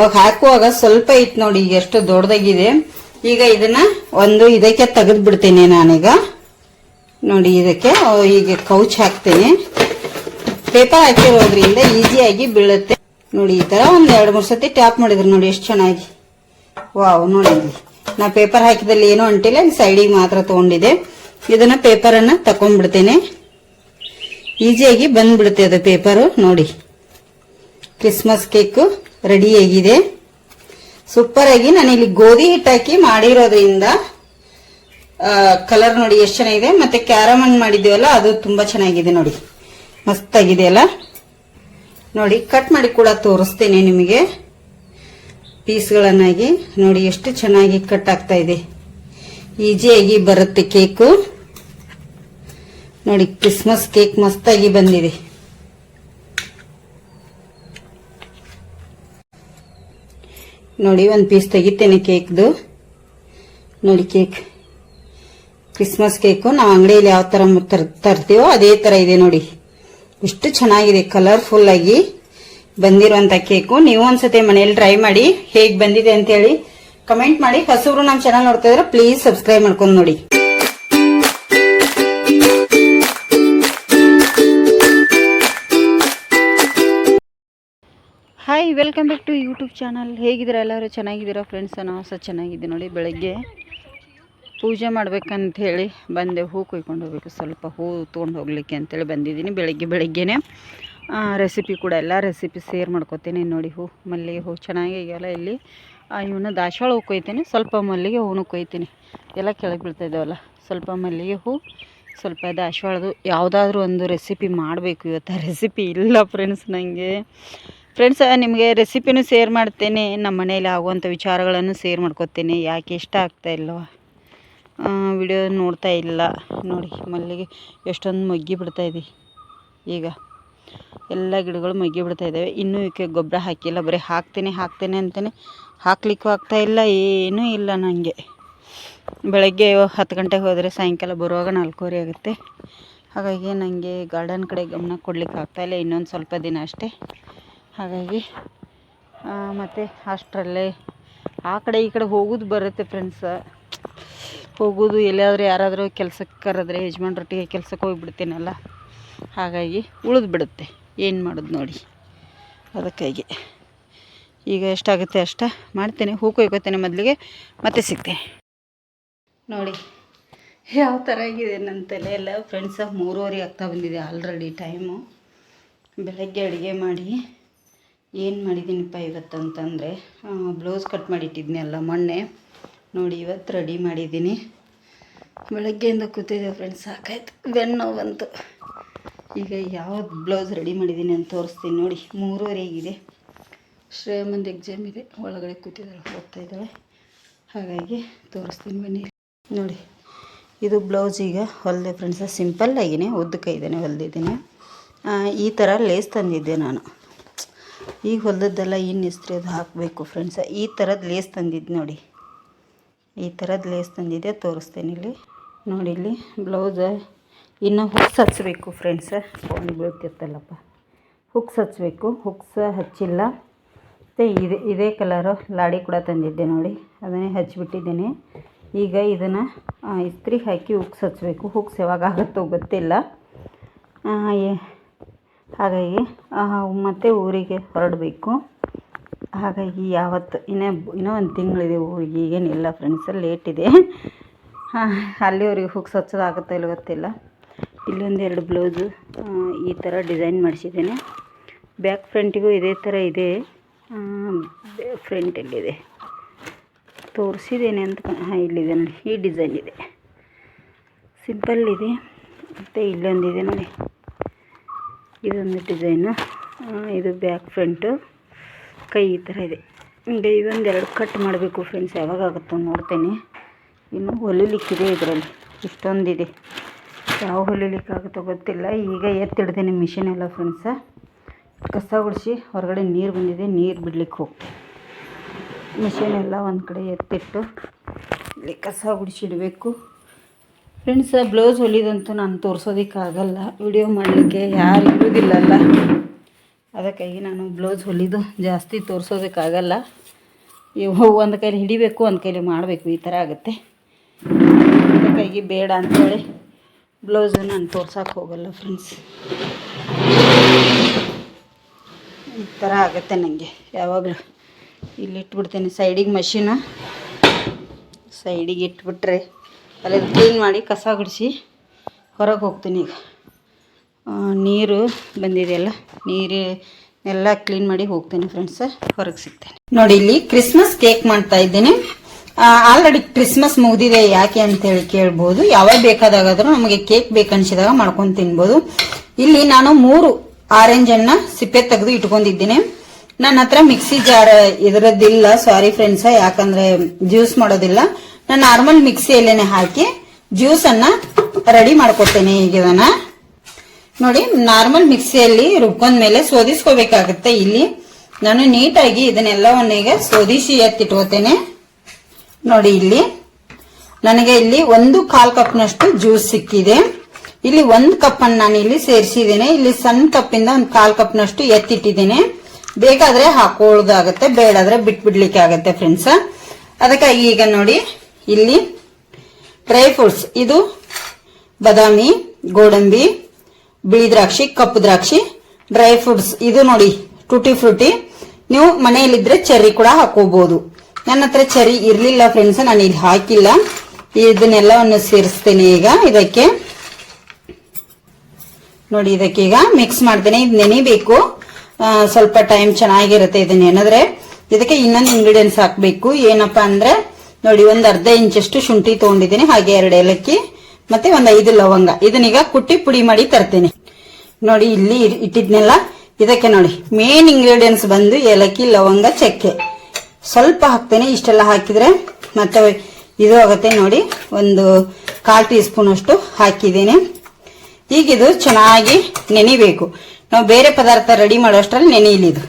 ಅವಾಗ ಹಾಕುವಾಗ ಸ್ವಲ್ಪ ಇತ್ತು ನೋಡಿ, ಈಗ ಎಷ್ಟು ದೊಡ್ಡದಾಗಿದೆ. ಈಗ ಇದನ್ನ ಒಂದು ಇದಕ್ಕೆ ತೆಗೆದು ಬಿಡ್ತೀನಿ ನಾನೀಗ. ನೋಡಿ, ಇದಕ್ಕೆ ಹೀಗೆ ಕೌಚ್ ಹಾಕ್ತೀನಿ. ಪೇಪರ್ ಹಾಕಿರೋದ್ರಿಂದ ಈಸಿಯಾಗಿ ಬೀಳುತ್ತೆ. ನೋಡಿ, ಈ ತರ ಒಂದ್ ಎರಡು ಮೂರು ಸತಿ ಟ್ಯಾಪ್ ಮಾಡಿದ್ರು ನೋಡಿ, ಎಷ್ಟು ಚೆನ್ನಾಗಿ. ವಾವ್, ನೋಡಿ. ನಾ ಪೇಪರ್ ಹಾಕಿದಲ್ಲಿ ಏನೂ ಅಂಟಿಲ್ಲ ಸೈಡಿಗೆ ಮಾತ್ರ ತಗೊಂಡಿದೆ ಇದನ್ನ ಪೇಪರ್ ಅನ್ನ ತಕೊಂಡ್ಬಿಡ್ತೇನೆ. ಈಸಿಯಾಗಿ ಬಂದ್ಬಿಡುತ್ತೆ ಅದು ಪೇಪರು ನೋಡಿ. ಕ್ರಿಸ್ಮಸ್ ಕೇಕ್ ರೆಡಿ ಆಗಿದೆ. ಸೂಪರ್ ಆಗಿ ನಾನು ಇಲ್ಲಿ ಗೋಧಿ ಹಿಟ್ಟಾಕಿ ಮಾಡಿರೋದ್ರಿಂದ ಕಲರ್ ನೋಡಿ ಎಷ್ಟು ಚೆನ್ನಾಗಿದೆ, ಮತ್ತೆ ಕ್ಯಾರಮನ್ ಮಾಡಿದ್ದೀವಲ್ಲ, ಅದು ತುಂಬಾ ಚೆನ್ನಾಗಿದೆ ನೋಡಿ. ಮಸ್ತ್ ಆಗಿದೆ ಅಲ್ಲ? ನೋಡಿ ಕಟ್ ಮಾಡಿ ಕೂಡ ತೋರಿಸ್ತೇನೆ ನಿಮಗೆ. ಪೀಸ್ಗಳನ್ನಾಗಿ ನೋಡಿ ಎಷ್ಟು ಚೆನ್ನಾಗಿ ಕಟ್ ಆಗ್ತಾ ಇದೆ. ಈಸಿಯಾಗಿ ಬರುತ್ತೆ ಕೇಕು ನೋಡಿ ಕ್ರಿಸ್ಮಸ್ ಕೇಕ್ ಮಸ್ತಾಗಿ ಬಂದಿದೆ. ನೋಡಿ, ಒಂದು ಪೀಸ್ ತೆಗಿತೇನೆ ಕೇಕ್ದು. ನೋಡಿ ಕೇಕ್. ಕ್ರಿಸ್ಮಸ್ ಕೇಕು ನಾವು ಅಂಗಡಿಯಲ್ಲಿ ಯಾವ ತರ್- ತರ್ತೀವೋ ಅದೇ ತರ ಇದೆ ನೋಡಿ. ಇಷ್ಟು ಚೆನ್ನಾಗಿದೆ ಕಲರ್ಫುಲ್ ಆಗಿ ಬಂದಿರುವಂತ ಕೇಕು ನೀವು ಒಂದ್ಸತಿ ಮನೆಯಲ್ಲಿ ಟ್ರೈ ಮಾಡಿ ಹೇಗೆ ಬಂದಿದೆ ಅಂತೇಳಿ ಕಮೆಂಟ್ ಮಾಡಿ. ಹೊಸಬ್ರು ನಮ್ಮ ಚಾನಲ್ ನೋಡ್ತಾ ಇದ್ರೆ ಪ್ಲೀಸ್ ಸಬ್ಸ್ಕ್ರೈಬ್ ಮಾಡ್ಕೊಂಡು ನೋಡಿ. Hi welcome back to YouTube channel ಹೇಗಿದ್ದೀರಾ ಎಲ್ಲರೂ? ಚೆನ್ನಾಗಿದ್ದೀರಾ ಫ್ರೆಂಡ್ಸ್ ನಾವು ಸಹ ಚೆನ್ನಾಗಿದ್ದೆ ನೋಡಿ, ಬೆಳಗ್ಗೆ ಪೂಜೆ ಮಾಡ್ಬೇಕಂತ ಹೇಳಿ ಬಂದೆ. ಹೂ ಕೊಯ್ಕೊಂಡು ಹೋಗ್ಬೇಕು. ಸ್ವಲ್ಪ ಹೂ ತೊಗೊಂಡು ಹೋಗ್ಲಿಕ್ಕೆ ಅಂತೇಳಿ ಬಂದಿದ್ದೀನಿ. ಬೆಳಗ್ಗೆ ಬೆಳಗ್ಗೆನೆ ರೆಸಿಪಿ ಕೂಡ ಎಲ್ಲ ರೆಸಿಪಿ ಶೇರ್ ಮಾಡ್ಕೋತೀನಿ ನೋಡಿ ಹೂ, ಮಲ್ಲಿಗೆ ಹೂ ಚೆನ್ನಾಗಿಲ್ಲ ಇಲ್ಲಿ. ಇವನ್ನ ದಾಸವಾಳ ಹೂ ಕೊಯ್ತೀನಿ. ಸ್ವಲ್ಪ ಮಲ್ಲಿಗೆ ಹೂನು ಕೊಯ್ತೀನಿ. ಎಲ್ಲ ಕೆಳಗೆ ಬೀಳ್ತಾಯಿದ್ದಾವಲ್ಲ ಸ್ವಲ್ಪ ಮಲ್ಲಿಗೆ ಹೂ, ಸ್ವಲ್ಪ ದಾಸವಾಳದು. ಯಾವುದಾದ್ರೂ ಒಂದು ರೆಸಿಪಿ ಮಾಡಬೇಕು. ಇವತ್ತು ರೆಸಿಪಿ ಇಲ್ಲ ಫ್ರೆಂಡ್ಸ್ ನನಗೆ ಫ್ರೆಂಡ್ಸ್ ನಿಮಗೆ ರೆಸಿಪಿನೂ ಶೇರ್ ಮಾಡ್ತೇನೆ. ನಮ್ಮ ಮನೇಲಿ ಆಗುವಂಥ ವಿಚಾರಗಳನ್ನು ಶೇರ್ ಮಾಡ್ಕೊತೇನೆ. ಯಾಕೆ ಇಷ್ಟ ಆಗ್ತಾ ಇಲ್ಲವ ವಿಡಿಯೋ ನೋಡ್ತಾ ಇಲ್ಲ. ನೋಡಿ, ಮಲ್ಲಿಗೆ ಎಷ್ಟೊಂದು ಮೊಗ್ಗಿ ಬಿಡ್ತಾ ಇದೆ. ಈಗ ಎಲ್ಲ ಗಿಡಗಳು ಮೊಗ್ಗಿ ಬಿಡ್ತಾ ಇದ್ದಾವೆ ಇನ್ನೂ ಇವಕ್ಕೆ ಗೊಬ್ಬರ ಹಾಕಿಲ್ಲ. ಬರೀ ಹಾಕ್ತೇನೆ ಹಾಕ್ತೇನೆ ಅಂತಲೇ ಹಾಕ್ಲಿಕ್ಕೂ ಆಗ್ತಾ ಇಲ್ಲ. ಏನೂ ಇಲ್ಲ ನನಗೆ ಬೆಳಗ್ಗೆ ಹತ್ತು ಗಂಟೆಗೆ ಹೋದರೆ ಸಾಯಂಕಾಲ ಬರುವಾಗ ನಾಲ್ಕೂವರೆ ಆಗುತ್ತೆ. ಹಾಗಾಗಿ ನನಗೆ ಗಾರ್ಡನ್ ಕಡೆ ಗಮನ ಕೊಡ್ಲಿಕ್ಕೆ ಆಗ್ತಾಯಿಲ್ಲ ಇನ್ನೊಂದು ಸ್ವಲ್ಪ ದಿನ ಅಷ್ಟೇ. ಹಾಗಾಗಿ ಮತ್ತು ಅಷ್ಟರಲ್ಲೇ ಆ ಕಡೆ ಈ ಕಡೆ ಹೋಗೋದು ಬರುತ್ತೆ ಫ್ರೆಂಡ್ಸ ಹೋಗೋದು ಎಲ್ಲಾದರೂ ಯಾರಾದರೂ ಕೆಲ್ಸಕ್ಕೆ ಕರೆದ್ರೆ ಯಜಮಾನ್ರೊಟ್ಟಿಗೆ ಕೆಲ್ಸಕ್ಕೆ ಹೋಗಿಬಿಡ್ತೀನಲ್ಲ. ಹಾಗಾಗಿ ಉಳಿದು ಬಿಡುತ್ತೆ. ಏನು ಮಾಡೋದು ನೋಡಿ. ಅದಕ್ಕಾಗಿ. ಈಗ ಎಷ್ಟಾಗುತ್ತೆ ಅಷ್ಟ ಮಾಡ್ತೇನೆ. ಹೂ ಕೊಯ್ಕೋತೇನೆ ಮೊದಲಿಗೆ. ಮತ್ತೆ ಸಿಗ್ತೇನೆ. ನೋಡಿ, ಯಾವ ಥರ ಆಗಿದೆ ನನ್ನ ತಲೆ ಎಲ್ಲ. ಫ್ರೆಂಡ್ಸ ಮೂರುವರೆ ಆಗ್ತಾ ಬಂದಿದೆ ಆಲ್ರೆಡಿ ಟೈಮು ಬೆಳಗ್ಗೆ ಅಡುಗೆ ಮಾಡಿ. ಏನು ಮಾಡಿದ್ದೀನಪ್ಪ ಇವತ್ತು ಅಂತಂದರೆ ಬ್ಲೌಸ್ ಕಟ್ ಮಾಡಿಟ್ಟಿದ್ನಲ್ಲ ಮೊನ್ನೆ. ನೋಡಿ, ಇವತ್ತು ರೆಡಿ ಮಾಡಿದ್ದೀನಿ. ಬೆಳಗ್ಗೆಯಿಂದ ಕೂತಿದ್ದೆ ಫ್ರೆಂಡ್ಸ್ ಸಾಕಾಯ್ತು. ಬೆನ್ನು ಬಂತು. ಈಗ ಯಾವ್ದು ಬ್ಲೌಸ್ ರೆಡಿ ಮಾಡಿದ್ದೀನಿ ಅಂತ ತೋರಿಸ್ತೀನಿ. ನೋಡಿ ಮೂರುವರೆಗಿದೆ ಶ್ರೇಮಂದ್ ಎಕ್ಸಾಮ್ ಇದೆ. ಒಳಗಡೆ ಕೂತಿದ್ದಾಳೆ ಹೋಗ್ತಾ ಇದ್ದಾಳೆ. ಹಾಗಾಗಿ ತೋರಿಸ್ತೀನಿ ಬನ್ನಿ. ನೋಡಿ, ಇದು ಬ್ಲೌಸ್ ಈಗ ಹೊಲಿದೆ ಫ್ರೆಂಡ್ಸ ಸಿಂಪಲ್ ಆಗಿನೇ ಉದ್ದಕ್ಕೆ ಇದ್ದೇನೆ ಹೊಲಿದಿದ್ದೀನಿ ಈ ಥರ ಲೇಸ್ ತಂದಿದ್ದೆ ನಾನು. ಈಗ ಹೊಲದ್ದೆಲ್ಲ ಇನ್ನು ಇಸ್ತ್ರಿ ಅದು ಹಾಕಬೇಕು ಫ್ರೆಂಡ್ಸ ಈ ಥರದ ಲೇಸ್ ತಂದಿದ್ದು ನೋಡಿ. ಈ ಥರದ ಲೇಸ್ ತಂದಿದ್ದೆ, ತೋರಿಸ್ತೇನೆ ಇಲ್ಲಿ. ನೋಡಿ ಇಲ್ಲಿ ಬ್ಲೌಸ್ ಇನ್ನು ಹುಕ್ಸ್ ಹಚ್ಚಬೇಕು ಫ್ರೆಂಡ್ಸ ಫೋನ್ ಬೀಳ್ತಿರ್ತಲ್ಲಪ್ಪ ಹುಕ್ಸ್ ಹಚ್ಚಬೇಕು ಹುಕ್ಸ ಹಚ್ಚಿಲ್ಲ. ಮತ್ತು ಇದೇ ಇದೇ ಕಲರು ಲಾಡಿ ಕೂಡ ತಂದಿದ್ದೆ ನೋಡಿ. ಅದನ್ನೇ ಹಚ್ಚಿಬಿಟ್ಟಿದ್ದೀನಿ ಈಗ ಇದನ್ನು ಇಸ್ತ್ರಿ ಹಾಕಿ ಹುಕ್ಸ್ ಹಚ್ಚಬೇಕು ಹುಕ್ಸ್ ಯಾವಾಗ ಆಗುತ್ತೋ ಗೊತ್ತಿಲ್ಲ. ಹಾಗಾಗಿ ಮತ್ತೆ ಊರಿಗೆ ಹೊರಡಬೇಕು. ಹಾಗಾಗಿ ಯಾವತ್ತು, ಇನ್ನೇ ಇನ್ನೂ ಒಂದು ತಿಂಗಳಿದೆ ಊರಿಗೆ, ಈಗೇನಿಲ್ಲ ಫ್ರೆಂಡ್ಸ್ ಲೇಟ್ ಇದೆ. ಹಾಂ, ಅಲ್ಲಿವರೆಗೆ ಹುಕ್ಸ್ ಹಚ್ಚೋದಾಗುತ್ತೋ ಇಲ್ಲ ಗೊತ್ತಿಲ್ಲ. ಇಲ್ಲೊಂದು ಎರಡು ಬ್ಲೌಸು ಈ ಥರ ಡಿಸೈನ್ ಮಾಡಿಸಿದ್ದೇನೆ. ಬ್ಯಾಕ್ ಫ್ರಂಟಿಗೂ ಇದೇ ಥರ ಇದೆ. ಫ್ರಂಟ್ ಎಲ್ಲಿದೆ ತೋರಿಸಿದ್ದೇನೆ ಅಂತ ಹಾಂ, ಇಲ್ಲಿದೆ ನೋಡಿ, ಈ ಡಿಸೈನ್ ಇದೆ. ಸಿಂಪಲ್ ಇದೆ. ಮತ್ತು ಇಲ್ಲೊಂದಿದೆ ನೋಡಿ. ಇದೊಂದು ಡಿಸೈನು ಇದು ಬ್ಯಾಕ್ ಫ್ರಂಟು, ಕೈ ಈ ಥರ ಇದೆ. ಹಿಂಗೆ ಇದೊಂದೆರಡು ಕಟ್ ಮಾಡಬೇಕು ಫ್ರೆಂಡ್ಸ್, ಯಾವಾಗ ಆಗುತ್ತೋ ನೋಡ್ತೇನೆ. ಇನ್ನು ಹೊಲಿಲಿಕ್ಕಿದೆ ಇದರಲ್ಲಿ, ಇಷ್ಟೊಂದಿದೆ. ಯಾವ ಹೊಲಿಲಿಕ್ಕಾಗುತ್ತೋ ಗೊತ್ತಿಲ್ಲ. ಈಗ ಎತ್ತಿಡ್ದೇನೆ ಮಿಷಿನ್ ಎಲ್ಲ ಫ್ರೆಂಡ್ಸ. ಕಸ ಗುಡಿಸಿ ಹೊರಗಡೆ ನೀರು ಬಂದಿದೆ, ನೀರು ಬಿಡ್ಲಿಕ್ಕೆ ಹೋಗ್ತೀನಿ ಮಿಷಿನ್ ಎಲ್ಲ ಒಂದು ಕಡೆ ಎತ್ತಿಟ್ಟು, ಇಲ್ಲಿ ಕಸ ಗುಡಿಸಿಡಬೇಕು ಫ್ರೆಂಡ್ಸ್ ಬ್ಲೌಸ್ ಹೊಲಿದಂತೂ ನಾನು ತೋರಿಸೋದಕ್ಕಾಗಲ್ಲ. ವಿಡಿಯೋ ಮಾಡಲಿಕ್ಕೆ ಯಾರು ಇರೋದಿಲ್ಲಲ್ಲ ಅದಕ್ಕಾಗಿ ನಾನು ಬ್ಲೌಸ್ ಹೊಲಿದು ಜಾಸ್ತಿ ತೋರಿಸೋದಕ್ಕಾಗಲ್ಲ. ಇವು ಒಂದು ಕೈಲಿ ಹಿಡಿಬೇಕು, ಒಂದು ಕೈಲಿ ಮಾಡಬೇಕು, ಈ ಥರ ಆಗುತ್ತೆ. ಅದಕ್ಕಾಗಿ ಬೇಡ ಅಂಥೇಳಿ ಬ್ಲೌಸು ನಾನು ತೋರ್ಸೋಕೆ ಹೋಗಲ್ಲ ಫ್ರೆಂಡ್ಸ್ ಈ ಥರ ಆಗುತ್ತೆ ನನಗೆ ಯಾವಾಗಲೂ ಇಲ್ಲಿ ಇಟ್ಬಿಡ್ತೀನಿ ಸೈಡಿಗೆ ಮಷೀನು ಸೈಡಿಗೆ ಇಟ್ಬಿಟ್ರೆ ಅಲ್ಲಿ ಕ್ಲೀನ್ ಮಾಡಿ ಕಸ ಗುಡಿಸಿ ಹೊರಗೆ ಹೋಗ್ತೀನಿ ಈಗ. ನೀರು ಬಂದಿದೆಯಲ್ಲ ನೀರು ಎಲ್ಲ ಕ್ಲೀನ್ ಮಾಡಿ ಹೋಗ್ತೀನಿ ಫ್ರೆಂಡ್ಸ್ ಹೊರಗೆ ಸಿಗ್ತೇನೆ. ನೋಡಿ, ಇಲ್ಲಿ ಕ್ರಿಸ್ಮಸ್ ಕೇಕ್ ಮಾಡ್ತಾ ಇದ್ದೀನಿ. ಆಲ್ರೆಡಿ ಕ್ರಿಸ್ಮಸ್ ಮುಗಿದಿದೆ, ಯಾಕೆ ಅಂತೇಳಿ ಕೇಳ್ಬೋದು. ಯಾವಾಗ ಬೇಕಾದಾಗಾದರೂ ನಮಗೆ ಕೇಕ್ ಬೇಕನ್ಸಿದಾಗ ಮಾಡ್ಕೊಂಡು ತಿನ್ಬೋದು. ಇಲ್ಲಿ ನಾನು ಮೂರು ಆರೆಂಜನ್ನು ಸಿಪ್ಪೆ ತೆಗೆದು ಇಟ್ಕೊಂಡಿದ್ದೀನಿ. ನನ್ನ ಹತ್ರ ಮಿಕ್ಸಿ ಜಾರ್ ಇದರದ್ದಿಲ್ಲ ಸಾರಿ ಫ್ರೆಂಡ್ಸ್ ಯಾಕಂದ್ರೆ ಜ್ಯೂಸ್ ಮಾಡೋದಿಲ್ಲ. ನಾನು ನಾರ್ಮಲ್ ಮಿಕ್ಸಿಯಲ್ಲೇನೆ ಹಾಕಿ ಜ್ಯೂಸ್ ಅನ್ನ ರೆಡಿ ಮಾಡ್ಕೊತೇನೆ ಈಗ ಇದನ್ನ. ನೋಡಿ ನಾರ್ಮಲ್ ಮಿಕ್ಸಿಯಲ್ಲಿ ರುಬ್ಕೊಂಡ್ ಮೇಲೆ ಸೋದಿಸ್ಕೋಬೇಕಾಗತ್ತೆ ಇಲ್ಲಿ. ನಾನು ನೀಟಾಗಿ ಇದನ್ನೆಲ್ಲವನ್ನ ಈಗ ಸೋದಿಸಿ ಎತ್ತಿಟ್ಕೋತೇನೆ. ನೋಡಿ ಇಲ್ಲಿ. ನನಗೆ ಇಲ್ಲಿ ಒಂದು ಕಾಲ್ ಕಪ್ನಷ್ಟು ಜ್ಯೂಸ್ ಸಿಕ್ಕಿದೆ. ಇಲ್ಲಿ ಒಂದು ಕಪ್ ಅನ್ನು ನಾನು ಇಲ್ಲಿ ಸೇರಿಸಿದ್ದೇನೆ. ಇಲ್ಲಿ ಸಣ್ಣ ಕಪ್ಪಿಂದ ಒಂದು ಕಾಲ್ ಕಪ್ನಷ್ಟು ಎತ್ತಿಟ್ಟಿದ್ದೇನೆ. ಬೇಕಾದ್ರೆ ಹಾಕೊಳ್ಳೋದಾಗತ್ತೆ, ಬೇಡಾದ್ರೆ ಬಿಟ್ಬಿಡ್ಲಿಕ್ಕೆ ಆಗತ್ತೆ ಫ್ರೆಂಡ್ಸ್ ಅದಕ್ಕಾಗಿ ಈಗ ನೋಡಿ, ಇಲ್ಲಿ ಡ್ರೈ ಫ್ರೂಟ್ಸ್ ಇದು ಬದಾಮಿ, ಗೋಡಂಬಿ, ಬಿಳಿ ದ್ರಾಕ್ಷಿ, ಕಪ್ಪು ದ್ರಾಕ್ಷಿ ಡ್ರೈ ಫ್ರೂಟ್ಸ್ ಇದು ನೋಡಿ ಟೂಟಿ ಫ್ರೂಟಿ ನೀವು ಮನೆಯಲ್ಲಿದ್ರೆ ಚೆರ್ರಿ ಕೂಡ ಹಾಕೋಬಹುದು ನನ್ನ ಹತ್ರ ಚೆರ್ರಿ ಇರ್ಲಿಲ್ಲ ಫ್ರೆಂಡ್ಸ್ ನಾನು ಇಲ್ಲಿ ಹಾಕಿಲ್ಲ. ಇದನ್ನೆಲ್ಲವನ್ನು ಸೇರಿಸ್ತೇನೆ ಈಗ. ಇದಕ್ಕೆ ನೋಡಿ, ಇದಕ್ಕೆ ಈಗ ಮಿಕ್ಸ್ ಮಾಡ್ತೇನೆ. ಇದು ನೆನಿಬೇಕು. ಸ್ವಲ್ಪ ಟೈಮ್ ಚೆನ್ನಾಗಿರುತ್ತೆ ಇದನ್ನ ಏನಾದ್ರೆ, ಇದಕ್ಕೆ ಇನ್ನೊಂದು ಇಂಗ್ರೀಡಿಯೆಂಟ್ಸ್ ಹಾಕ್ಬೇಕು. ಏನಪ್ಪಾ ಅಂದ್ರೆ, ನೋಡಿ, ಒಂದು ಅರ್ಧ ಇಂಚಷ್ಟು ಶುಂಠಿ ತಗೊಂಡಿದ್ದೀನಿ, ಹಾಗೆ ಎರಡು ಏಲಕ್ಕಿ, ಮತ್ತೆ ಒಂದ್ ಐದು ಲವಂಗ. ಇದನ್ನೀಗ ಕುಟ್ಟಿ ಪುಡಿ ಮಾಡಿ ತರ್ತೇನೆ. ನೋಡಿ, ಇಲ್ಲಿ ಇಟ್ಟಿದ್ನೆಲ್ಲ, ಇದಕ್ಕೆ ನೋಡಿ ಮೇನ್ ಇಂಗ್ರೀಡಿಯೆಂಟ್ಸ್ ಬಂದು ಏಲಕ್ಕಿ, ಲವಂಗ, ಚಕ್ಕೆ. ಸ್ವಲ್ಪ ಹಾಕ್ತೇನೆ, ಇಷ್ಟೆಲ್ಲ ಹಾಕಿದ್ರೆ ಮತ್ತೆ ಇದು ಆಗುತ್ತೆ ನೋಡಿ, ಒಂದು ಕಾಲ್ ಟೀ ಸ್ಪೂನ್ ಅಷ್ಟು ಹಾಕಿದ್ದೀನಿ. ಈಗ ಇದು ಚೆನ್ನಾಗಿ ನೆನಿಬೇಕು. ನಾವು ಬೇರೆ ಪದಾರ್ಥ ರೆಡಿ ಮಾಡೋಷ್ಟ್ರಲ್ಲಿ ನೆನೆಯಲಿ ಇದು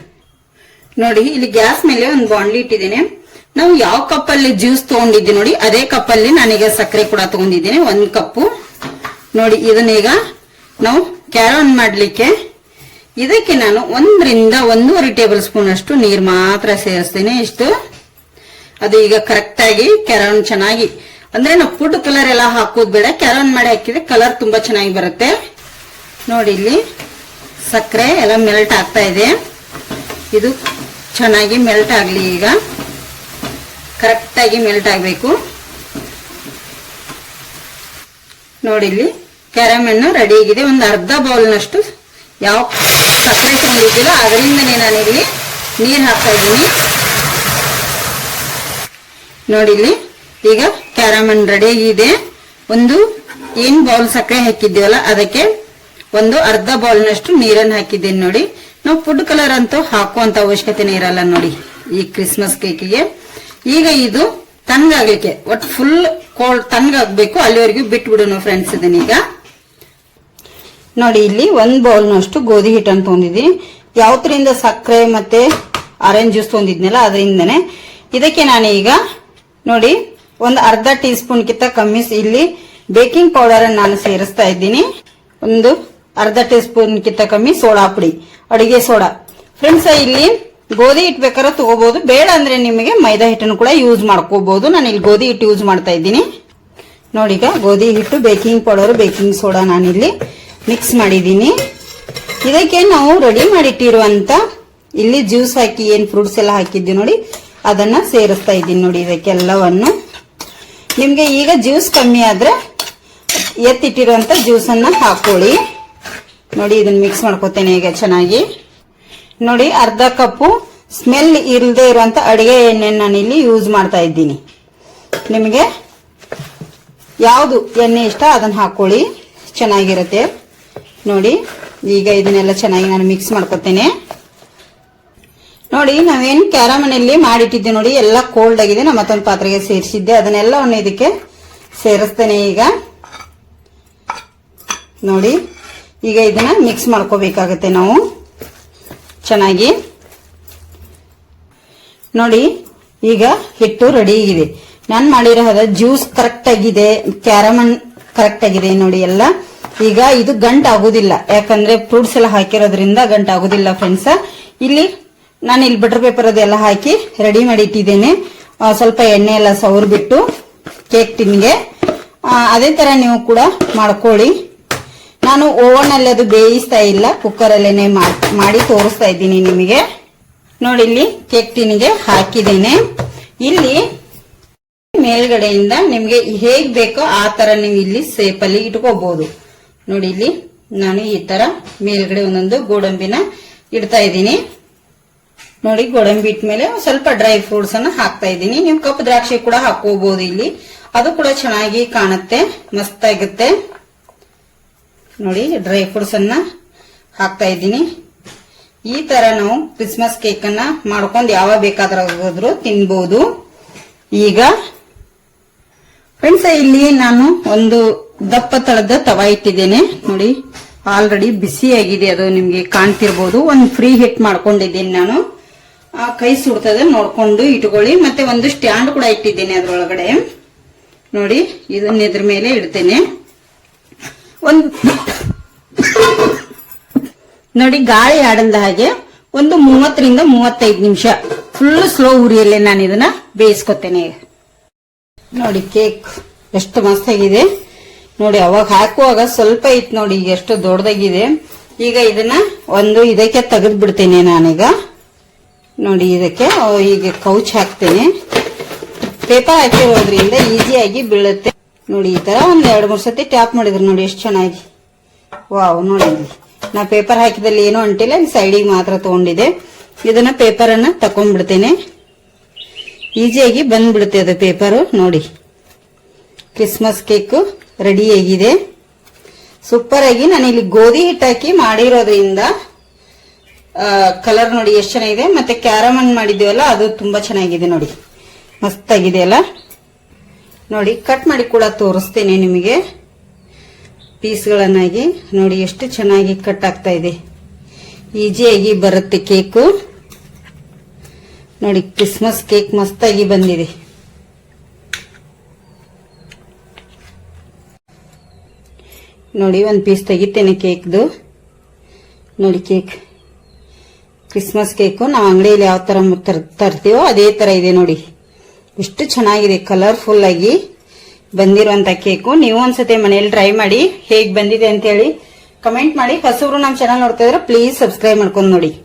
ನೋಡಿ, ಇಲ್ಲಿ ಗ್ಯಾಸ್ ಮೇಲೆ ಒಂದು ಬಾಂಡ್ಲಿ ಇಟ್ಟಿದ್ದೇನೆ. ನಾವು ಯಾವ ಕಪ್ ಅಲ್ಲಿ ಜ್ಯೂಸ್ ತಗೊಂಡಿದ್ದೆ ನೋಡಿ, ಅದೇ ಕಪ್ ಅಲ್ಲಿ ನಾನೀಗ ಸಕ್ಕರೆ ಕೂಡ ತಗೊಂಡಿದ್ದೇನೆ, ಒಂದ್ ಕಪ್ಪು. ನೋಡಿ, ಇದನ್ನೀಗ ನಾವು ಕ್ಯಾರೋನ್ ಮಾಡ್ಲಿಕ್ಕೆ ಇದಕ್ಕೆ ನಾನು ಒಂದರಿಂದ ಒಂದೂವರೆ ಟೇಬಲ್ ಸ್ಪೂನ್ ಅಷ್ಟು ನೀರು ಮಾತ್ರ ಸೇರಿಸ್ತೇನೆ ಇಷ್ಟು. ಅದು ಈಗ ಕರೆಕ್ಟ್ ಆಗಿ ಕ್ಯಾರನ್ ಚೆನ್ನಾಗಿ. ಅಂದ್ರೆ ನಾವು ಫುಡ್ ಕಲರ್ ಎಲ್ಲ ಹಾಕೋದ್ ಬೇಡ ಕ್ಯಾರೋನ್ ಮಾಡಿ ಹಾಕಿದ್ರೆ ಕಲರ್ ತುಂಬಾ ಚೆನ್ನಾಗಿ ಬರುತ್ತೆ. ನೋಡಿ ಇಲ್ಲಿ. ಸಕ್ಕರೆ ಎಲ್ಲ ಮೆಲ್ಟ್ ಆಗ್ತಾ ಇದೆ. ಇದು ಚೆನ್ನಾಗಿ ಮೆಲ್ಟ್ ಆಗಲಿ ಈಗ. ಕರೆಕ್ಟಾಗಿ ಮೆಲ್ಟ್ ಆಗಬೇಕು. ನೋಡಿ ಇಲ್ಲಿ ಕ್ಯಾರಮೆನ್ನು ರೆಡಿ ಆಗಿದೆ. ಒಂದು ಅರ್ಧ ಬೌಲ್ನಷ್ಟು ಯಾವ ಸಕ್ಕರೆ ತುಂಬಿದ್ದಿಲ್ಲ ಅದರಿಂದನೇ ನಾನಿಲ್ಲಿ ನೀರು ಹಾಕ್ತಾ ಇದ್ದೀನಿ. ನೋಡಿ ಇಲ್ಲಿ, ಈಗ ಕ್ಯಾರಮನ್ ರೆಡಿ ಆಗಿದೆ. ಒಂದು ಏನು ಬೌಲ್ ಸಕ್ಕರೆ ಹಾಕಿದ್ದೀವಲ್ಲ, ಅದಕ್ಕೆ ಒಂದು ಅರ್ಧ ಬೌಲ್ನಷ್ಟು ನೀರನ್ನು ಹಾಕಿದ್ದೀನಿ ನೋಡಿ. ನಾವು ಫುಡ್ ಕಲರ್ ಅಂತೂ ಹಾಕುವಂತ ಅವಶ್ಯಕತೆನೇ ಇರಲ್ಲ ನೋಡಿ ಈ ಕ್ರಿಸ್ಮಸ್ ಕೇಕಿಗೆ ಈಗ ಇದು ತಣ್ಣಗಾಗ್ಲಿಕ್ಕೆ ಒಟ್ಟು ಫುಲ್ ಕೋಲ್ಡ್ ತಣ್ಣಗಾಗಬೇಕು ಅಲ್ಲಿವರೆಗೂ ಬಿಟ್ಬಿಡೋಣ ಫ್ರೆಂಡ್ಸ್ ಇದನ್ನೀಗ ನೋಡಿ, ಇಲ್ಲಿ ಒಂದ್ ಬೌಲ್ನಷ್ಟು ಗೋಧಿ ಹಿಟ್ಟನ್ನು ತೊಗೊಂಡಿದ್ದೀನಿ. ಯಾವತ್ತರಿಂದ ಸಕ್ಕರೆ ಮತ್ತೆ ಆರೆಂಜ್ ಜ್ಯೂಸ್ ತೊಂದಿದ್ನಲ್ಲ ಅದರಿಂದನೇ. ಇದಕ್ಕೆ ನಾನು ಈಗ ನೋಡಿ, ಒಂದು ಅರ್ಧ ಟೀ ಸ್ಪೂನ್ ಕಿಂತ ಕಮ್ಮಿ ಇಲ್ಲಿ ಬೇಕಿಂಗ್ ಪೌಡರ್ ನಾನು ಸೇರಿಸ್ತಾ ಇದ್ದೀನಿ. ಒಂದು ಅರ್ಧ ಟೀ ಸ್ಪೂನ್ ಕಿತ್ತ ಕಮ್ಮಿ ಸೋಡಾ ಪುಡಿ, ಅಡಿಗೆ ಸೋಡಾ. ಫ್ರೆಂಡ್ಸ್ ಇಲ್ಲಿ ಗೋಧಿ ಹಿಟ್ಟು ಬೇಕಾದ್ರೆ ತಗೋಬಹುದು ಬೇಡ ಅಂದ್ರೆ ನಿಮಗೆ ಮೈದಾ ಹಿಟ್ಟನ್ನು ಕೂಡ ಯೂಸ್ ಮಾಡ್ಕೋಬಹುದು ನಾನು ಇಲ್ಲಿ ಗೋಧಿ ಹಿಟ್ಟು ಯೂಸ್ ಮಾಡ್ತಾ ಇದ್ದೀನಿ. ನೋಡಿ ಈಗ ಗೋಧಿ ಹಿಟ್ಟು ಬೇಕಿಂಗ್ ಪೌಡರ್ ಬೇಕಿಂಗ್ ಸೋಡಾ ನಾನಿಲ್ಲಿ ಮಿಕ್ಸ್ ಮಾಡಿದ್ದೀನಿ. ಇದಕ್ಕೆ ನಾವು ರೆಡಿ ಮಾಡಿಟ್ಟಿರುವಂತ ಇಲ್ಲಿ ಜ್ಯೂಸ್ ಹಾಕಿ, ಏನ್ ಫ್ರೂಟ್ಸ್ ಎಲ್ಲ ಹಾಕಿದ್ದೀವಿ ನೋಡಿ, ಅದನ್ನ ಸೇರಿಸ್ತಾ ಇದ್ದೀನಿ ನೋಡಿ ಇದಕ್ಕೆಲ್ಲವನ್ನು. ನಿಮ್ಗೆ ಈಗ ಜ್ಯೂಸ್ ಕಮ್ಮಿ ಆದ್ರೆ ಎತ್ತಿಟ್ಟಿರುವಂತ ಜ್ಯೂಸ್ ಅನ್ನ ಹಾಕೊಳ್ಳಿ. ನೋಡಿ ಇದನ್ನ ಮಿಕ್ಸ್ ಮಾಡ್ಕೋತೇನೆ ಈಗ ಚೆನ್ನಾಗಿ. ನೋಡಿ ಅರ್ಧ ಕಪ್ಪು ಸ್ಮೆಲ್ ಇಲ್ಲದೆ ಇರುವಂತ ಅಡಿಗೆ ಎಣ್ಣೆ ನಾನು ಇಲ್ಲಿ ಯೂಸ್ ಮಾಡ್ತಾ ಇದ್ದೀನಿ. ನಿಮಗೆ ಯಾವುದು ಎಣ್ಣೆ ಇಷ್ಟ ಅದನ್ನ ಹಾಕೊಳ್ಳಿ. ಚೆನ್ನಾಗಿರುತ್ತೆ. ನೋಡಿ ಈಗ ಇದನ್ನೆಲ್ಲ ಚೆನ್ನಾಗಿ ನಾನು ಮಿಕ್ಸ್ ಮಾಡ್ಕೊತೇನೆ. ನೋಡಿ ನಾವೇನು ಕ್ಯಾರಮನಲ್ಲಿ ಮಾಡಿಟ್ಟಿದ್ದೆ ನೋಡಿ, ಎಲ್ಲ ಕೋಲ್ಡ್ ಆಗಿದೆ ನಾ ಮತ್ತೊಂದು ಪಾತ್ರೆಗೆ ಸೇರಿಸಿದ್ದೆ. ಅದನ್ನೆಲ್ಲವನ್ನು ಇದಕ್ಕೆ ಸೇರಿಸ್ತೇನೆ ಈಗ. ನೋಡಿ ಈಗ ಇದನ್ನ ಮಿಕ್ಸ್ ಮಾಡ್ಕೋಬೇಕಾಗತ್ತೆ ನಾವು. ಚೆನ್ನಾಗಿ. ನೋಡಿ, ಈಗ ಹಿಟ್ಟು ರೆಡಿ ಆಗಿದೆ. ನಾನು ಮಾಡಿರೋ ಜ್ಯೂಸ್ ಕರೆಕ್ಟ್ ಆಗಿದೆ ಕ್ಯಾರಮನ್ ಕರೆಕ್ಟ್ ಆಗಿದೆ ನೋಡಿ ಎಲ್ಲ. ಈಗ ಇದು ಗಂಟ್ ಆಗುದಿಲ್ಲ. ಯಾಕಂದ್ರೆ ಫ್ರೂಟ್ಸ್ ಎಲ್ಲ ಹಾಕಿರೋದ್ರಿಂದ ಗಂಟ್ ಆಗುದಿಲ್ಲ ಫ್ರೆಂಡ್ಸ್ ಇಲ್ಲಿ ನಾನು ಇಲ್ಲಿ ಬಟರ್ ಪೇಪರ್ ಅದೆಲ್ಲ ಹಾಕಿ ರೆಡಿ ಮಾಡಿ ಇಟ್ಟಿದ್ದೇನೆ ಸ್ವಲ್ಪ ಎಣ್ಣೆ ಎಲ್ಲ ಸವರ್ ಬಿಟ್ಟು ಕೇಕ್ ಟಿನ್ಗೆ ಅದೇ ತರ ನೀವು ಕೂಡ ಮಾಡ್ಕೊಳ್ಳಿ. ನಾನು ಓವನ್ ಅದು ಬೇಯಿಸ್ತಾ ಇಲ್ಲ. ಕುಕ್ಕರ್ ಅಲ್ಲೇನೆ ಮಾಡಿ ತೋರಿಸ್ತಾ ಇದ್ದೀನಿ ನಿಮಗೆ. ನೋಡಿ ಇಲ್ಲಿ ಕೇಕ್ ಟಿನಿಗೆ ಹಾಕಿದ್ದೇನೆ. ಇಲ್ಲಿ ಮೇಲ್ಗಡೆಯಿಂದ ನಿಮ್ಗೆ ಹೇಗ್ ಬೇಕೋ ಆ ತರ ನೀವು ಇಲ್ಲಿ ಸೇಪ್ ಅಲ್ಲಿ ಇಟ್ಕೋಬಹುದು ನೋಡಿ ಇಲ್ಲಿ ನಾನು ಈ ತರ ಮೇಲ್ಗಡೆ ಒಂದೊಂದು ಗೋಡಂಬಿನ ಇಡ್ತಾ ಇದ್ದೀನಿ. ನೋಡಿ ಗೋಡಂಬಿ ಇಟ್ಮೇಲೆ ಸ್ವಲ್ಪ ಡ್ರೈ ಫ್ರೂಟ್ಸ್ ಅನ್ನ ಹಾಕ್ತಾ ಇದ್ದೀನಿ. ನೀವು ಕಪ್ಪು ದ್ರಾಕ್ಷಿ ಕೂಡ ಹಾಕೋಬಹುದು ಇಲ್ಲಿ. ಅದು ಕೂಡ ಚೆನ್ನಾಗಿ ಕಾಣುತ್ತೆ ಮಸ್ತ್ ಆಗುತ್ತೆ ನೋಡಿ ಡ್ರೈ ಫ್ರೂಟ್ಸ್ ಅನ್ನ ಹಾಕ್ತಾ ಇದ್ದೀನಿ. ಈ ತರ ನಾವು ಕ್ರಿಸ್ಮಸ್ ಕೇಕ್ ಅನ್ನ ಮಾಡ್ಕೊಂಡು ಯಾವಾಗ ಬೇಕಾದ್ರೂ ತಿನ್ಬಹುದು ಈಗ ಫ್ರೆಂಡ್ಸ್ ಇಲ್ಲಿ ನಾನು ಒಂದು ದಪ್ಪ ತಳದ ತವಾ ಇಟ್ಟಿದ್ದೇನೆ. ನೋಡಿ ಆಲ್ರೆಡಿ ಬಿಸಿಯಾಗಿದೆ ಅದು ನಿಮ್ಗೆ ಕಾಣ್ತಿರ್ಬೋದು. ಒಂದು ಫ್ರೀ ಹಿಟ್ ಮಾಡ್ಕೊಂಡಿದ್ದೀನಿ ನಾನು. ಆ, ಕೈ ಸುಡ್ತದೆ ನೋಡ್ಕೊಂಡು ಇಟ್ಕೊಳ್ಳಿ. ಮತ್ತೆ ಒಂದು ಸ್ಟ್ಯಾಂಡ್ ಕೂಡ ಇಟ್ಟಿದ್ದೇನೆ ಅದ್ರೊಳಗಡೆ. ನೋಡಿ ಇದನ್ನ ಇದ್ರ ಮೇಲೆ ಇಡ್ತೇನೆ. ಒಂದು ನೋಡಿ ಗಾಳಿ ಆಡಲ್ದ ಹಾಗೆ ಒಂದು ಮೂವತ್ತರಿಂದ ಮೂವತ್ತೈದು ನಿಮಿಷ ಫುಲ್ ಸ್ಲೋ ಉರಿಯಲ್ಲೇ ನಾನು ಇದನ್ನ ಬೇಯಿಸ್ಕೊತೇನೆ. ನೋಡಿ ಕೇಕ್ ಎಷ್ಟು ಮಸ್ತಾಗಿದೆ. ನೋಡಿ ಅವಾಗ ಹಾಕುವಾಗ ಸ್ವಲ್ಪ ಇತ್ತು ನೋಡಿ, ಈಗ ಎಷ್ಟು ದೊಡ್ಡದಾಗಿದೆ. ಈಗ ಇದನ್ನ ಒಂದು ಇದಕ್ಕೆ ತೆಗೆದು ಬಿಡ್ತೇನೆ ನಾನೀಗ. ನೋಡಿ ಇದಕ್ಕೆ ಈಗ ಕೌಚ್ ಹಾಕ್ತೇನೆ. ಪೇಪರ್ ಹಾಕಿರೋದ್ರಿಂದ ಈಸಿಯಾಗಿ ಬೀಳುತ್ತೆ. ನೋಡಿ, ಈ ತರ ಒಂದ್ ಎರಡು, ಮೂರು ಸತಿ ಟ್ಯಾಪ್ ಮಾಡಿದ್ರು ನೋಡಿ ಎಷ್ಟು ಚೆನ್ನಾಗಿ. ವಾವ್ ನೋಡಿ. ನಾ ಪೇಪರ್ ಹಾಕಿದಲ್ಲಿ ಏನೂ ಅಂಟಿಲ್ಲ ಇಲ್ಲಿ ಸೈಡಿಗೆ ಮಾತ್ರ ತಗೊಂಡಿದೆ ಇದನ್ನ ಪೇಪರ್ ಅನ್ನ ತಕೊಂಡ್ಬಿಡ್ತೇನೆ. ಈಸಿಯಾಗಿ ಬಂದ್ಬಿಡುತ್ತೆ ಅದು ಪೇಪರು ನೋಡಿ. ಕ್ರಿಸ್ಮಸ್ ಕೇಕ್ ರೆಡಿ ಆಗಿದೆ. ಸೂಪರ್ ಆಗಿ ನಾನು ಇಲ್ಲಿ ಗೋಧಿ ಹಿಟ್ಟು ಹಾಕಿ ಮಾಡಿರೋದ್ರಿಂದ ಕಲರ್ ನೋಡಿ ಎಷ್ಟು ಚೆನ್ನಾಗಿದೆ, ಮತ್ತೆ ಕ್ಯಾರಮನ್ ಮಾಡಿದ್ದೀವಲ್ಲ, ಅದು ತುಂಬಾ ಚೆನ್ನಾಗಿದೆ ನೋಡಿ. ಮಸ್ತ್ ಆಗಿದೆ ಅಲ್ಲ? ನೋಡಿ ಕಟ್ ಮಾಡಿ ಕೂಡ ತೋರಿಸ್ತೇನೆ ನಿಮಗೆ. ಪೀಸ್ಗಳನ್ನಾಗಿ. ನೋಡಿ, ಎಷ್ಟು ಚೆನ್ನಾಗಿ ಕಟ್ ಆಗ್ತಾ ಇದೆ. ಈಸಿಯಾಗಿ ಬರುತ್ತೆ ಕೇಕು. ನೋಡಿ, ಕ್ರಿಸ್ಮಸ್ ಕೇಕ್ ಮಸ್ತಾಗಿ ಬಂದಿದೆ. ನೋಡಿ, ಒಂದು ಪೀಸ್ ತೆಗಿತೇನೆ ಕೇಕ್ದು. ನೋಡಿ, ಕೇಕ್. ಕ್ರಿಸ್ಮಸ್ ಕೇಕು, ನಾವು ಅಂಗಡಿಯಲ್ಲಿ ಯಾವ ತರ್- ತರ್ತೀವೋ ಅದೇ ತರ ಇದೆ ನೋಡಿ. ಎಷ್ಟು ಚೆನ್ನಾಗಿದೆ ಕಲರ್ಫುಲ್ ಆಗಿ ಬಂದಿರುವಂತ ಕೇಕು ನೀವು ಒಂದ್ಸತಿ ಮನೆಯಲ್ಲಿ ಟ್ರೈ ಮಾಡಿ ಹೇಗ್ ಬಂದಿದೆ ಅಂತ ಹೇಳಿ ಕಮೆಂಟ್ ಮಾಡಿ. ಹೊಸಬ್ರು ನಮ್ಮ ಚಾನಲ್ ನೋಡ್ತಾ ಇದ್ರೆ ಪ್ಲೀಸ್ ಸಬ್ಸ್ಕ್ರೈಬ್ ಮಾಡ್ಕೊಂಡು ನೋಡಿ.